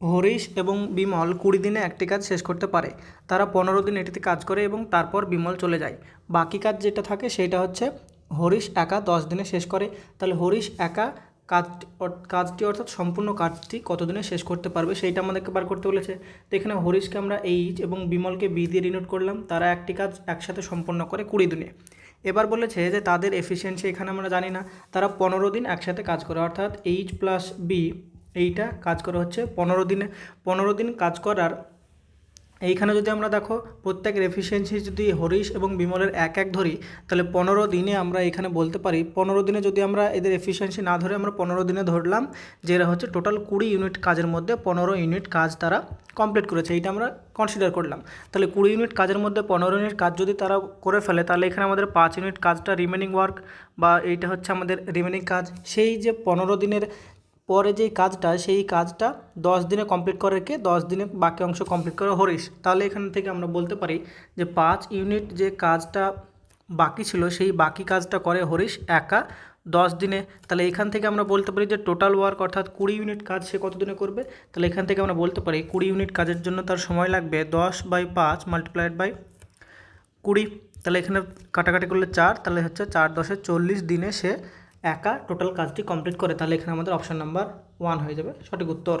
হরিশ এবং বিমল কুড়ি দিনে একটি কাজ শেষ করতে পারে। তারা পনেরো দিন এটিতে কাজ করে এবং তারপর বিমল চলে যায়। বাকি কাজ যেটা থাকে সেটা হচ্ছে হরিশ একা দশ দিনে শেষ করে। তাহলে হরিশ একা কাজ, কাজটি অর্থাৎ সম্পূর্ণ কাজটি কতদিনে শেষ করতে পারবে সেইটা আমাদেরকে বার করতে বলেছে। তো এখানে হরিশকে আমরা এইচ এবং বিমলকে বি দিয়ে ডিনোট করলাম। তারা একটি কাজ একসাথে সম্পন্ন করে কুড়ি দিনে। এবার বলেছে যে তাদের এফিসিয়েন্সি এখানে আমরা জানি না। তারা পনেরো দিন একসাথে কাজ করে। অর্থাৎ এইচ প্লাস বি এইটা কাজ করা হচ্ছে পনেরো দিনে। পনেরো দিন কাজ করার, এইখানে যদি আমরা দেখো প্রত্যেকের এফিসিয়েন্সি যদি হরিশ এবং বিমলের এক এক ধরি, তাহলে পনেরো দিনে আমরা এখানে বলতে পারি, পনেরো দিনে যদি আমরা এদের এফিসিয়েন্সি না ধরে আমরা পনেরো দিনে ধরলাম, যে এরা হচ্ছে টোটাল কুড়ি ইউনিট কাজের মধ্যে পনেরো ইউনিট কাজ তারা কমপ্লিট করেছে, এইটা আমরা কনসিডার করলাম। তাহলে কুড়ি ইউনিট কাজের মধ্যে পনেরো ইউনিট কাজ যদি তারা করে ফেলে, তাহলে এখানে আমাদের পাঁচ ইউনিট কাজটা রিমেনিং ওয়ার্ক বা এইটা হচ্ছে আমাদের রিমেনিং কাজ। সেই যে পনেরো দিনের পরে যেই কাজটা, সেই কাজটা দশ দিনে কমপ্লিট করে রেখে দশ দিনে বাকি অংশ কমপ্লিট করে হরিশ। তাহলে এখান থেকে আমরা বলতে পারি যে পাঁচ ইউনিট যে কাজটা বাকি ছিল, সেই বাকি কাজটা করে হরিশ একা দশ দিনে। তাহলে এখান থেকে আমরা বলতে পারি যে টোটাল ওয়ার্ক অর্থাৎ কুড়ি ইউনিট কাজ সে কত দিনে করবে? তাহলে এখান থেকে আমরা বলতে পারি কুড়ি ইউনিট কাজের জন্য তার সময় লাগবে দশ বাই পাঁচ মাল্টিপ্লাইড বাই কুড়ি। তাহলে এখানে কাটাকাটি করলে চার, তাহলে হচ্ছে চার দশে চল্লিশ দিনে সে একা টোটাল কাজটি কমপ্লিট করে তাহলে এখানে আমাদের অপশান নাম্বার ওয়ান হয়ে যাবে। সঠিক উত্তর